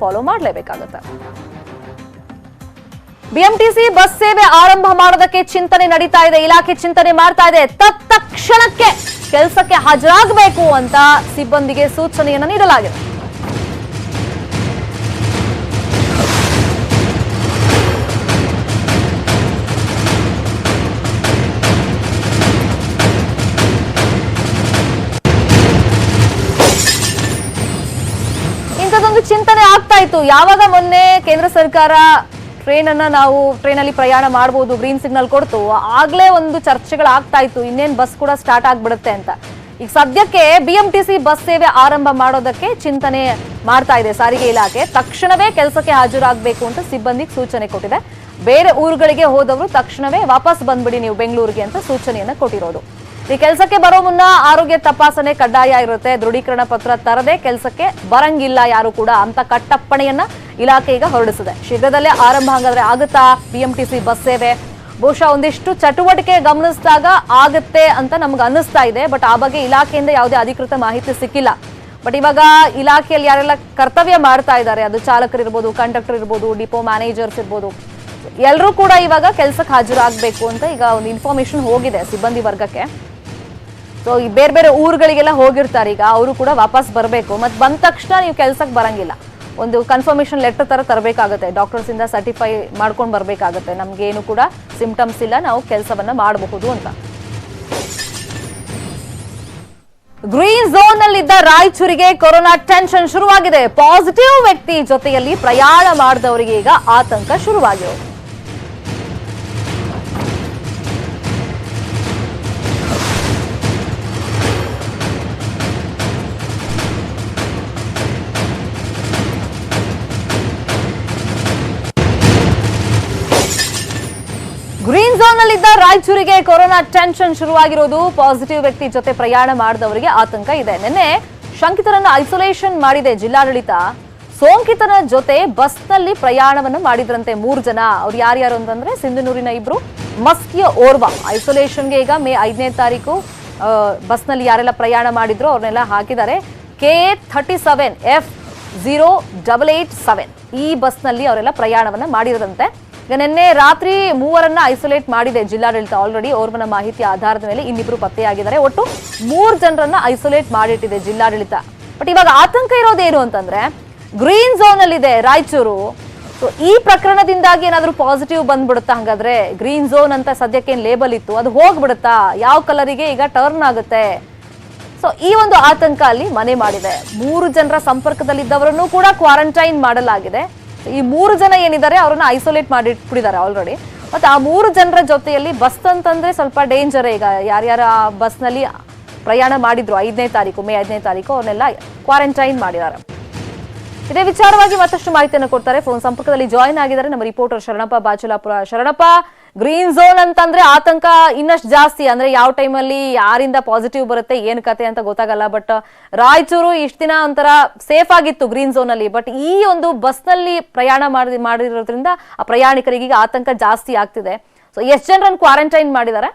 Follow ಮಾಡಲೇಬೇಕಾಗುತ್ತೆ. BMTC bus ಸೇವೆ ಆರಂಭ ಮಾಡೋದಕ್ಕೆ ಚಿಂತನೆ ನಡೀತಾ ಇದೆ. ಇಲಾಖೆ ಚಿಂತನೆ ಮಾಡ್ತಾ ಇದೆ. ತತ್ಕ್ಷಣಕ್ಕೆ ಕೆಲಸಕ್ಕೆ ಹಾಜರಾಗಬೇಕು ಅಂತ ಸಿಬ್ಬಂದಿಗೆ ಸೂಚನೆಯನ್ನು ನೀಡಲಾಗಿದೆ. ಚಿಂತನೆ ಆಗ್ತಾ ಇತ್ತು. ಯಾವಾಗ ಮೊನ್ನೆ ಕೇಂದ್ರ ಸರ್ಕಾರ ಟ್ರೈನ್ ಅನ್ನ ನಾವು ಟ್ರೈನ್ ಅಲ್ಲಿ ಪ್ರಯಾಣ ಮಾಡಬಹುದು ಗ್ರೀನ್ ಸಿಗ್ನಲ್ ಕೊಡ್ತು, ಆಗ್ಲೇ ಒಂದು ಚರ್ಚೆಗಳು ಆಗ್ತಾ ಇತ್ತು. ಇನ್ನೇನ್ ಬಸ್ ಕೂಡ ಸ್ಟಾರ್ಟ್ ಆಗ್ಬಿಡುತ್ತೆ ಅಂತ. ಈಗ ಸದ್ಯಕ್ಕೆ ಬಿಎಂಟಿಸಿ ಬಸ್ ಸೇವೆ ಆರಂಭ ಮಾಡೋದಕ್ಕೆ ಚಿಂತನೆ ಮಾಡ್ತಾ ಇದೆ ಸಾರಿಗೆ ಇಲಾಖೆ. ತಕ್ಷಣವೇ ಕೆಲಸಕ್ಕೆ ಹಾಜರಾಗಬೇಕು ಅಂತ ಸಿಬ್ಬಂದಿಗೆ ಸೂಚನೆ ಕೊಟ್ಟಿದೆ. ಬೇರೆ ಊರುಗಳಿಗೆ ಹೋದವರು ತಕ್ಷಣವೇ ವಾಪಸ್ ಬಂದ್ಬಿಡಿ ನೀವು ಬೆಂಗಳೂರಿಗೆ ಅಂತ ಸೂಚನೆಯನ್ನು ಕೊಟ್ಟಿರೋದು. ಈ ಕೆಲಸಕ್ಕೆ ಬರೋ ಮುನ್ನ ಆರೋಗ್ಯ ತಪಾಸಣೆ ಕಡ್ಡಾಯ ಇರುತ್ತೆ. ದೃಢೀಕರಣ ಪತ್ರ ತರದೆ ಕೆಲಸಕ್ಕೆ ಬರಂಗಿಲ್ಲ ಯಾರು ಕೂಡ ಅಂತ ಕಟ್ಟಪ್ಪಣೆಯನ್ನ ಇಲಾಖೆ ಈಗ ಹೊರಡಿಸಿದೆ. ಶೀಘ್ರದಲ್ಲೇ ಆರಂಭ ಹಂಗಾದ್ರೆ ಆಗುತ್ತಾ? ಬಿಎಂಟಿಸಿ ಬಸ್ ಸೇವೆ. ಬಹುಶಃ ಒಂದಿಷ್ಟು ಚಟುವಟಿಕೆ ಗಮನಿಸಿದಾಗ ಆಗುತ್ತೆ ಅಂತ ನಮ್ಗೆ ಅನ್ನಿಸ್ತಾ ಇದೆ. ಬಟ್ ಆ ಬಗ್ಗೆ ಇಲಾಖೆಯಿಂದ ಯಾವುದೇ ಅಧಿಕೃತ ಮಾಹಿತಿ ಸಿಕ್ಕಿಲ್ಲ. ಬಟ್ ಇವಾಗ ಇಲಾಖೆಯಲ್ಲಿ ಯಾರೆಲ್ಲ ಕರ್ತವ್ಯ ಮಾಡ್ತಾ ಇದ್ದಾರೆ. ಅದು ಚಾಲಕರು ಇರ್ಬೋದು, ಕಂಡಕ್ಟರ್ ಇರ್ಬೋದು, ಡಿಪೋ ಮ್ಯಾನೇಜರ್ಸ್ ಇರ್ಬೋದು. ಎಲ್ಲರೂ ಕೂಡ ಇವಾಗ ಕೆಲಸಕ್ಕೆ ಹಾಜರಾಗಬೇಕು ಅಂತ ಈಗ ಒಂದು ಇನ್ಫಾರ್ಮೇಶನ್ ಹೋಗಿದೆ ಸಿಬ್ಬಂದಿ ವರ್ಗಕ್ಕೆ. ಸೊ ಈ ಬೇರೆ ಬೇರೆ ಊರುಗಳಿಗೆಲ್ಲ ಹೋಗಿರ್ತಾರೆ. ಈಗ ಅವರು ಕೂಡ ವಾಪಸ್ ಬರಬೇಕು. ಮತ್ತು ಬಂದ ತಕ್ಷಣ ನೀವು ಕೆಲಸಕ್ಕೆ ಬರಂಗಿಲ್ಲ. ಒಂದು ಕನ್ಫರ್ಮೇಷನ್ ಲೆಟರ್ ಥರ ತರಬೇಕಾಗುತ್ತೆ. ಡಾಕ್ಟರ್ಸಿಂದ ಸರ್ಟಿಫೈ ಮಾಡ್ಕೊಂಡು ಬರಬೇಕಾಗುತ್ತೆ. ನಮಗೇನು ಕೂಡ ಸಿಂಪ್ಟಮ್ಸ್ ಇಲ್ಲ. ನಾವು ಕೆಲಸವನ್ನು ಮಾಡಬಹುದು ಅಂತ. ಗ್ರೀನ್ ಝೋನ್ ನಲ್ಲಿದ್ದ ರಾಯಚೂರಿಗೆ ಕೊರೋನಾ ಟೆನ್ಷನ್ ಶುರುವಾಗಿದೆ. ಪಾಸಿಟಿವ್ ವ್ಯಕ್ತಿ ಜೊತೆಯಲ್ಲಿ ಪ್ರಯಾಣ ಮಾಡಿದವರಿಗೆ ಈಗ ಆತಂಕ ಶುರುವಾಗಿರೋದು ಗ್ರೀನ್ ಝೋನ್ ನಲ್ಲಿದ್ದ ರಾಯಚೂರಿಗೆ ಕೊರೋನಾ ಟೆನ್ಷನ್ ಶುರುವಾಗಿರೋದು ಪಾಸಿಟಿವ್ ವ್ಯಕ್ತಿ ಜೊತೆ ಪ್ರಯಾಣ ಮಾಡಿದವರಿಗೆ ಆತಂಕ ಇದೆ. ನಿನ್ನೆ ಶಂಕಿತರನ್ನು ಐಸೋಲೇಷನ್ ಮಾಡಿದೆ ಜಿಲ್ಲಾಡಳಿತ. ಸೋಂಕಿತರ ಜೊತೆ ಬಸ್ನಲ್ಲಿ ಪ್ರಯಾಣವನ್ನು ಮಾಡಿದ್ರಂತೆ ಮೂರು ಜನ. ಅವ್ರು ಯಾರ್ಯಾರು ಅಂತಂದ್ರೆ ಸಿಂಧನೂರಿನ ಇಬ್ರು. ಮಸ್ಕಿಯ ಓರ್ವ. ಐಸೋಲೇಷನ್ಗೆ ಈಗ ಮೇ ಐದನೇ ತಾರೀಕು ಬಸ್ನಲ್ಲಿ ಯಾರೆಲ್ಲ ಪ್ರಯಾಣ ಮಾಡಿದ್ರು ಅವ್ರನ್ನೆಲ್ಲ ಹಾಕಿದ್ದಾರೆ. K thirty seven, F zero double eight seven ಈ ಬಸ್ನಲ್ಲಿ ಅವರೆಲ್ಲ ಪ್ರಯಾಣವನ್ನು ಮಾಡಿದ್ರಂತೆ ಈಗ ನಿನ್ನೆ ರಾತ್ರಿ ಮೂವರನ್ನ ಐಸೋಲೇಟ್ ಮಾಡಿದೆ ಜಿಲ್ಲಾಡಳಿತ. ಆಲ್ರೆಡಿ ಓರ್ವನ ಮಾಹಿತಿ ಆಧಾರದ ಮೇಲೆ ಇನ್ನಿಬ್ರು ಪತ್ತೆಯಾಗಿದ್ದಾರೆ. ಒಟ್ಟು ಮೂರು ಜನರನ್ನ ಐಸೋಲೇಟ್ ಮಾಡಿಟ್ಟಿದೆ ಜಿಲ್ಲಾಡಳಿತ. ಬಟ್ ಇವಾಗ ಆತಂಕ ಇರೋದೇನು ಅಂತಂದ್ರೆ ಗ್ರೀನ್ ಝೋನ್ ಅಲ್ಲಿ ಇದೆ ರಾಯಚೂರು. ಸೊ ಈ ಪ್ರಕರಣದಿಂದಾಗಿ ಏನಾದರೂ ಪಾಸಿಟಿವ್ ಬಂದ್ಬಿಡುತ್ತಾ? ಹಂಗಾದ್ರೆ ಗ್ರೀನ್ ಝೋನ್ ಅಂತ ಸದ್ಯಕ್ಕೆ ಏನ್ ಲೇಬಲ್ ಇತ್ತು, ಅದು ಹೋಗ್ಬಿಡುತ್ತಾ? ಯಾವ ಕಲರಿಗೆ ಈಗ ಟರ್ನ್ ಆಗುತ್ತೆ? ಸೊ ಈ ಒಂದು ಆತಂಕ ಅಲ್ಲಿ ಮನೆ ಮಾಡಿದೆ. ಮೂರು ಜನರ ಸಂಪರ್ಕದಲ್ಲಿದ್ದವರನ್ನು ಕೂಡ ಕ್ವಾರಂಟೈನ್ ಮಾಡಲಾಗಿದೆ. ಈ ಮೂರು ಜನ ಏನಿದ್ದಾರೆ, ಅವ್ರನ್ನ ಐಸೋಲೇಟ್ ಮಾಡಿಟ್ಬಿಟ್ಟಿದ್ದಾರೆ ಆಲ್ರೆಡಿ ಮತ್ತೆ ಆ ಮೂರು ಜನರ ಜೊತೆಯಲ್ಲಿ ಬಸ್ ಅಂತಂದ್ರೆ ಸ್ವಲ್ಪ ಡೇಂಜರ್ ಈಗ. ಯಾರ್ಯಾರ ಬಸ್ನಲ್ಲಿ ಪ್ರಯಾಣ ಮಾಡಿದ್ರು, ಐದನೇ ತಾರೀಕು, ಮೇ ಐದನೇ ತಾರೀಕು, ಅವ್ರನ್ನೆಲ್ಲ ಕ್ವಾರಂಟೈನ್ ಮಾಡಿದ್ದಾರೆ. ಇದೇ ವಿಚಾರವಾಗಿ ಮತ್ತಷ್ಟು ಮಾಹಿತಿಯನ್ನು ಕೊಡ್ತಾರೆ. ಫೋನ್ ಸಂಪರ್ಕದಲ್ಲಿ ಜಾಯಿನ್ ಆಗಿದ್ದಾರೆ ನಮ್ಮ reporter Sharanappa Bachulapura. Sharanappa green zone ಅಂತಂದ್ರೆ ಆತಂಕ ಇನ್ನಷ್ಟು ಜಾಸ್ತಿ. ಅಂದ್ರೆ ಯಾವ ಟೈಮಲ್ಲಿ ಯಾರಿಂದ ಪಾಸಿಟಿವ್ ಬರುತ್ತೆ, ಏನ್ ಕತೆ ಅಂತ ಗೊತ್ತಾಗಲ್ಲ. ಬಟ್ ರಾಯಚೂರು ಇಷ್ಟ ದಿನ ಒಂಥರ ಸೇಫ್ ಆಗಿತ್ತು ಗ್ರೀನ್ ಝೋನ್ ಅಲ್ಲಿ. ಬಟ್ ಈ ಒಂದು ಬಸ್ನಲ್ಲಿ ಪ್ರಯಾಣ ಮಾಡಿ, ಮಾಡಿರೋದ್ರಿಂದ ಆ ಪ್ರಯಾಣಿಕರಿಗೆ ಆತಂಕ ಜಾಸ್ತಿ ಆಗ್ತಿದೆ. ಸೊ ಎಷ್ಟು ಜನರನ್ನು ಕ್ವಾರಂಟೈನ್ ಮಾಡಿದ್ದಾರೆ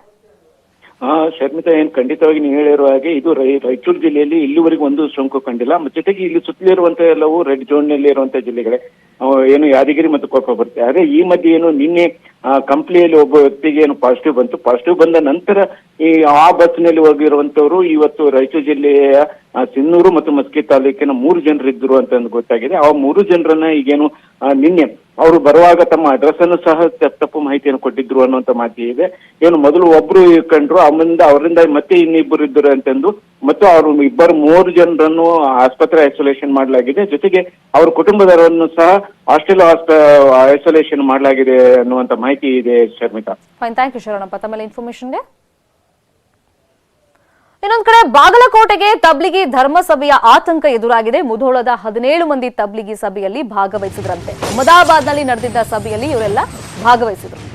ಹಾ ಶರ್ಮಿತಾ ಏನ್ ಖಂಡಿತವಾಗಿ ನೀವು ಹೇಳಿರುವ ಹಾಗೆ ಇದು ರಾಯಚೂರು ಜಿಲ್ಲೆಯಲ್ಲಿ ಇಲ್ಲಿವರೆಗೂ ಒಂದು ಸೋಂಕು ಕಂಡಿಲ್ಲ. ಜೊತೆಗೆ ಇಲ್ಲಿ ಸುತ್ತಲಿರುವಂತ ಎಲ್ಲವೂ ರೆಡ್ ಝೋನ್ನಲ್ಲಿ ಇರುವಂತ ಜಿಲ್ಲೆಗಳೇ ಏನು ಯಾದಗಿರಿ ಮತ್ತು ಕೊಪ್ಪ ಬರುತ್ತೆ. ಆದ್ರೆ ಈ ಮಧ್ಯೆ ಏನು ನಿನ್ನೆ ಆ, ಕಂಪ್ನಿಯಲ್ಲಿ ಒಬ್ಬ ವ್ಯಕ್ತಿಗೆ ಏನು ಪಾಸಿಟಿವ್ ಬಂತು. ಪಾಸಿಟಿವ್ ಬಂದ ನಂತರ ಈ ಆ ಬಸ್ನಲ್ಲಿ ಹೋಗಿರುವಂತವರು ಇವತ್ತು ರಾಯಚೂರು ಜಿಲ್ಲೆಯ ಸಿನ್ನೂರು ಮತ್ತು ಮಸ್ಕಿ ತಾಲೂಕಿನ ಮೂರು ಜನರು ಇದ್ರು ಅಂತ ಗೊತ್ತಾಗಿದೆ. ಆ ಮೂರು ಜನರನ್ನ ಈಗೇನು ನಿನ್ನೆ ಅವರು ಬರುವಾಗ ತಮ್ಮ ಅಡ್ರೆಸ್ ಅನ್ನು ಸಹ ತಪ್ಪು ಮಾಹಿತಿಯನ್ನು ಕೊಟ್ಟಿದ್ರು ಅನ್ನುವಂತ ಮಾಹಿತಿ ಇದೆ ಏನು ಮೊದಲು ಒಬ್ರು ಕಂಡ್ರು ಅವರಿಂದ ಅವರಿಂದ ಮತ್ತೆ ಇನ್ನಿಬ್ಬರು ಇದ್ದರು ಅಂತಂದು ಮತ್ತು ಅವರು ಇಬ್ಬರು ಮೂರು ಜನರನ್ನು ಆಸ್ಪತ್ರೆ ಐಸೋಲೇಷನ್ ಮಾಡಲಾಗಿದೆ. ಜೊತೆಗೆ ಅವರ ಕುಟುಂಬದವರನ್ನು ಸಹ ಹಾಸ್ಟೆಲ್ ಐಸೋಲೇಷನ್ ಮಾಡಲಾಗಿದೆ ಅನ್ನುವಂತ ಮಾಹಿತಿ ಇದೆ Sharmita. Fine thank you Sharanappa. ತಮ್ಮಲ್ಲಿ ಇನ್ಫಾರ್ಮೇಶನ್ಗೆ ಇನ್ನೊಂದು ಕಡೆ, ಬಾಗಲಕೋಟೆಗೆ ತಬ್ಲಿಗಿ ಧರ್ಮಸಭೆಯ ಆತಂಕ ಎದುರಾಗಿದೆ. ಮುಧೋಳದ ಹದಿನೇಳು ಮಂದಿ ತಬ್ಲಿಗಿ ಸಭೆಯಲ್ಲಿ ಭಾಗವಹಿಸಿದ್ರಂತೆ. ಅಹಮದಾಬಾದ್ನಲ್ಲಿ ನಡೆದಿದ್ದ ಸಭೆಯಲ್ಲಿ ಇವರೆಲ್ಲ ಭಾಗವಹಿಸಿದ್ರು.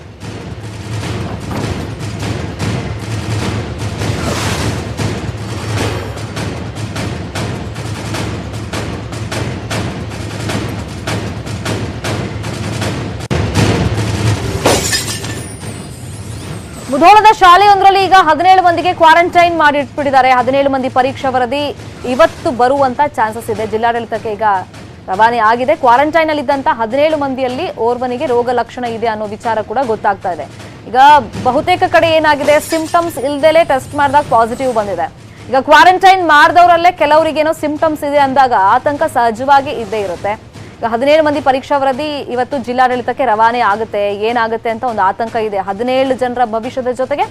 ಮುಧೋಳದ ಶಾಲೆಯೊಂದರಲ್ಲಿ ಈಗ ಹದಿನೇಳು ಮಂದಿಗೆ ಕ್ವಾರಂಟೈನ್ ಮಾಡಿಟ್ಬಿಟ್ಟಿದ್ದಾರೆ. ಹದಿನೇಳು ಮಂದಿ ಪರೀಕ್ಷಾ ವರದಿ ಇವತ್ತು ಬರುವಂತ ಚಾನ್ಸಸ್ ಇದೆ. ಜಿಲ್ಲಾಡಳಿತಕ್ಕೆ ಈಗ ರವಾನೆ ಆಗಿದೆ. ಕ್ವಾರಂಟೈನ್ ಅಲ್ಲಿ ಇದ್ದಂತ ಹದಿನೇಳು ಮಂದಿಯಲ್ಲಿ ಓರ್ವನಿಗೆ ರೋಗ ಲಕ್ಷಣ ಇದೆ ಅನ್ನೋ ವಿಚಾರ ಕೂಡ ಗೊತ್ತಾಗ್ತಾ ಇದೆ. ಈಗ ಬಹುತೇಕ ಕಡೆ ಏನಾಗಿದೆ? ಸಿಂಪ್ಟಮ್ಸ್ ಇಲ್ದಲೇ ಟೆಸ್ಟ್ ಮಾಡಿದಾಗ ಪಾಸಿಟಿವ್ ಬಂದಿದೆ. ಈಗ ಕ್ವಾರಂಟೈನ್ ಮಾಡಿದವರಲ್ಲೇ ಕೆಲವರಿಗೇನೋ ಸಿಂಪ್ಟಮ್ಸ್ ಇದೆ ಅಂದಾಗ ಆತಂಕ ಸಹಜವಾಗಿ ಇದ್ದೇ ಇರುತ್ತೆ. ಹದಿನೇಳು ಮಂದಿ ಪರೀಕ್ಷಾ ವರದಿ ಇವತ್ತು ಜಿಲ್ಲಾಡಳಿತಕ್ಕೆ ರವಾನೆ ಆಗುತ್ತೆ. ಏನಾಗುತ್ತೆ ಅಂತ ಒಂದು ಆತಂಕ ಇದೆ. ಹದಿನೇಳು ಜನರ ಭವಿಷ್ಯದ ಜೊತೆಗೆ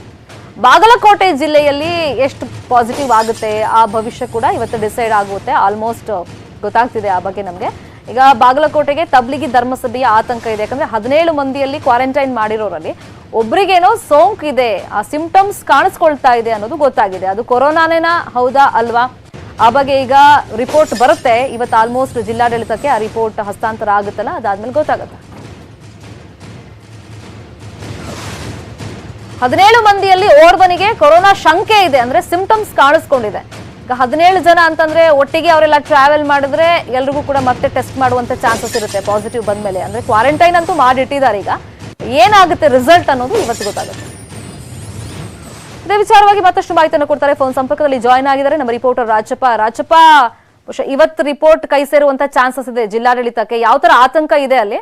ಬಾಗಲಕೋಟೆ ಜಿಲ್ಲೆಯಲ್ಲಿ ಎಷ್ಟು ಪಾಸಿಟಿವ್ ಆಗುತ್ತೆ? ಆ ಭವಿಷ್ಯ ಕೂಡ ಇವತ್ತು ಡಿಸೈಡ್ ಆಗುತ್ತೆ. ಆಲ್ಮೋಸ್ಟ್ ಗೊತ್ತಾಗ್ತಿದೆ ಆ ಬಗ್ಗೆ ನಮಗೆ. ಈಗ ಬಾಗಲಕೋಟೆಗೆ ತಬ್ಲಿಗಿ ಧರ್ಮಸಭೆಯ ಆತಂಕ ಇದೆ. ಯಾಕಂದ್ರೆ ಹದಿನೇಳು ಮಂದಿಯಲ್ಲಿ ಕ್ವಾರಂಟೈನ್ ಮಾಡಿರೋರಲ್ಲಿ ಒಬ್ರಿಗೇನೋ ಸೋಂಕು ಇದೆ ಆ ಸಿಂಪ್ಟಮ್ಸ್ ಕಾಣಿಸ್ಕೊಳ್ತಾ ಇದೆ ಅನ್ನೋದು ಗೊತ್ತಾಗಿದೆ. ಅದು ಕೊರೋನಾನೇನಾ? ಹೌದಾ? ಅಲ್ವಾ? ಆ ಬಗ್ಗೆ ಈಗ ರಿಪೋರ್ಟ್ ಬರುತ್ತೆ. ಇವತ್ತು ಆಲ್ಮೋಸ್ಟ್ ಜಿಲ್ಲಾಡಳಿತಕ್ಕೆ ಆ ರಿಪೋರ್ಟ್ ಹಸ್ತಾಂತರ ಆಗುತ್ತಲ್ಲ? ಅದಾದ್ಮೇಲೆ ಗೊತ್ತಾಗುತ್ತೆ. ಹದಿನೇಳು ಮಂದಿಯಲ್ಲಿ ಓರ್ವನಿಗೆ ಕೊರೋನಾ ಶಂಕೆ ಇದೆ ಅಂದ್ರೆ ಸಿಂಪ್ಟಮ್ಸ್ ಕಾಣಿಸ್ಕೊಂಡಿದೆ. ಈಗ ಹದಿನೇಳು ಜನ ಅಂತಂದ್ರೆ ಒಟ್ಟಿಗೆ ಅವರೆಲ್ಲ ಟ್ರಾವೆಲ್ ಮಾಡಿದ್ರೆ ಎಲ್ರಿಗೂ ಕೂಡ ಮತ್ತೆ ಟೆಸ್ಟ್ ಮಾಡುವಂತ ಚಾನ್ಸಸ್ ಇರುತ್ತೆ ಪಾಸಿಟಿವ್ ಬಂದ್ಮೇಲೆ. ಅಂದ್ರೆ ಕ್ವಾರಂಟೈನ್ ಅಂತೂ ಮಾಡಿಟ್ಟಿದ್ದಾರೆ ಈಗ. ಏನಾಗುತ್ತೆ ರಿಸಲ್ಟ್ ಅನ್ನೋದು ಇವತ್ತು ಗೊತ್ತಾಗುತ್ತೆ. ಇದೇ ವಿಚಾರವಾಗಿ ಮತ್ತಷ್ಟು ಮಾಹಿತಿಯನ್ನು ಕೊಡ್ತಾರೆ. ಫೋನ್ ಸಂಪರ್ಕದಲ್ಲಿ ಜಾಯ್ನ್ ಆಗಿದ್ದಾರೆ. ನಮ್ಮ ರಿಪೋರ್ಟರ್ ರಾಜಪ್ಪ. ರಾಜಪ್ಪ ಇವತ್ತು ರಿಪೋರ್ಟ್ ಕೈ ಸೇರುವಂತ ಚಾನ್ಸಸ್ ಇದೆ ಜಿಲ್ಲಾಡಳಿತಕ್ಕೆ. ಯಾವ ತರ ಆತಂಕ ಇದೆ ಅಲ್ಲಿ?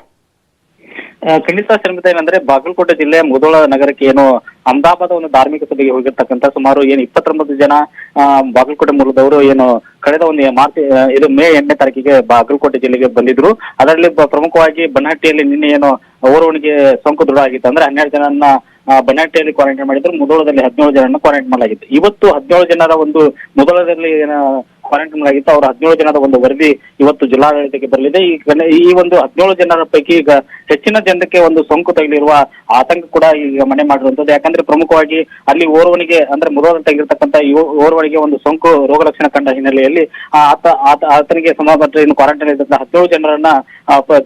ಖಂಡಿತ ಶ್ರಮಿತ ಏನಂದ್ರೆ ಬಾಗಲಕೋಟೆ ಜಿಲ್ಲೆ ಮುಧೋಳ ನಗರಕ್ಕೆ ಏನು ಅಹಮದಾಬಾದ್ ಒಂದು ಧಾರ್ಮಿಕ ಸಭೆಗೆ ಹೋಗಿರ್ತಕ್ಕಂಥ ಸುಮಾರು ಏನು ಇಪ್ಪತ್ತೊಂಬತ್ತು ಜನ ಬಾಗಲಕೋಟೆ ಮೂಲದವರು ಏನು ಕಳೆದ ಒಂದು ಮಾರ್ಚ್ ಇದು ಮೇ ಎಂಟನೇ ತಾರೀಕಿಗೆ ಬಾಗಲಕೋಟೆ ಜಿಲ್ಲೆಗೆ ಬಂದಿದ್ರು. ಅದರಲ್ಲಿ ಪ್ರಮುಖವಾಗಿ ಬನಹಟ್ಟಿಯಲ್ಲಿ ನಿನ್ನೆ ಏನು ಓರ್ವನಿಗೆ ಸೋಂಕು ದೃಢ ಆಗಿತ್ತು. ಅಂದ್ರೆ ಹನ್ನೆರಡು ಜನನ್ನ ಆ, ಬನಹಟ್ಟಿಯಲ್ಲಿ ಕ್ವಾರಂಟೈನ್ ಮಾಡಿದ್ರು. ಮುಧೋಳದಲ್ಲಿ ಹದಿನೇಳು ಜನರನ್ನು ಕ್ವಾರಂಟೈನ್ ಮಾಡಲಾಗಿತ್ತು. ಇವತ್ತು ಹದಿನೇಳು ಜನರ ಒಂದು ಮುಧೋಳದಲ್ಲಿ ಏನ ಕ್ವಾರಂಟೈನ್ ಮಾಡಲಾಗಿತ್ತು ಅವರ ಹದಿನೇಳು ಜನರ ಒಂದು ವರದಿ ಇವತ್ತು ಜಿಲ್ಲಾಡಳಿತಕ್ಕೆ ಬರಲಿದೆ. ಈ ಈ ಒಂದು ಹದಿನೇಳು ಜನರ ಪೈಕಿ ಈಗ ಹೆಚ್ಚಿನ ಜನಕ್ಕೆ ಒಂದು ಸೋಂಕು ತಗಲಿರುವ ಆತಂಕ ಕೂಡ ಈಗ ಮನೆ ಮಾಡಿರುವಂತದ್ದು ಯಾಕಂದ್ರೆ ಪ್ರಮುಖವಾಗಿ ಅಲ್ಲಿ ಓರ್ವನಿಗೆ, ಅಂದ್ರೆ ಮುರೋದ ತಗಿರ್ತಕ್ಕಂತ ಓರ್ವನಿಗೆ ಒಂದು ಸೋಂಕು ರೋಗ ಲಕ್ಷಣ ಕಂಡ ಹಿನ್ನೆಲೆಯಲ್ಲಿ ಆತ ಆತ- ಆತನಿಗೆ ಸಂಬಂಧಪಟ್ಟ ಏನು ಕ್ವಾರಂಟೈನ್ ಇದ್ದಂತಹ ಹದಿನೇಳು ಜನರನ್ನ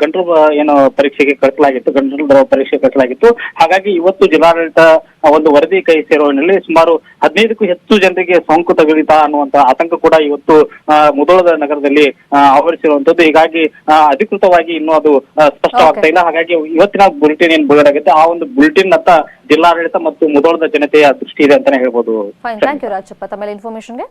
ಗಂಟಲು ಏನು ಪರೀಕ್ಷೆಗೆ ಕಳಿಸಲಾಗಿತ್ತು, ಗಂಟಲು ದ್ರವ ಪರೀಕ್ಷೆ ಕಳಿಸಲಾಗಿತ್ತು. ಹಾಗಾಗಿ ಇವತ್ತು ಜಿಲ್ಲಾಡಳಿತ ಒಂದು ವರದಿ ಕೈ ಸೇರುವ ಸುಮಾರು ಹದಿನೈದಕ್ಕೂ ಹೆಚ್ಚು ಜನರಿಗೆ ಸೋಂಕು ತಗುಲಿತ ಅನ್ನುವಂತ ಆತಂಕ ಕೂಡ ಇವತ್ತು ಆ, ಮುಧೋಳದ ನಗರದಲ್ಲಿ ಆವರಿಸಿರುವಂತದ್ದು ಹೀಗಾಗಿ ಅಧಿಕೃತವಾಗಿ ಇನ್ನೂ ಅದು ಸ್ಪಷ್ಟವಾಗ್ತಾ ಇಲ್ಲ. ಹಾಗಾಗಿ ಇವತ್ತಿನ ಬುಲೆಟಿನ್ ಏನ್ ಬಿಡುಗಡೆ ಆ ಒಂದು ಬುಲೆಟಿನ್ ಅತ್ತ ಜಿಲ್ಲಾಡಳಿತ ಮತ್ತು ಮುದೋಳದ ಜನತೆಯ ದೃಷ್ಟಿ ಇದೆ ಅಂತಾನೆ ಹೇಳ್ಬೋದು. Fine thank you Rajappa. ತಮ್ಮ ಇನ್ಫಾರ್ಮೇಶನ್ಗೆ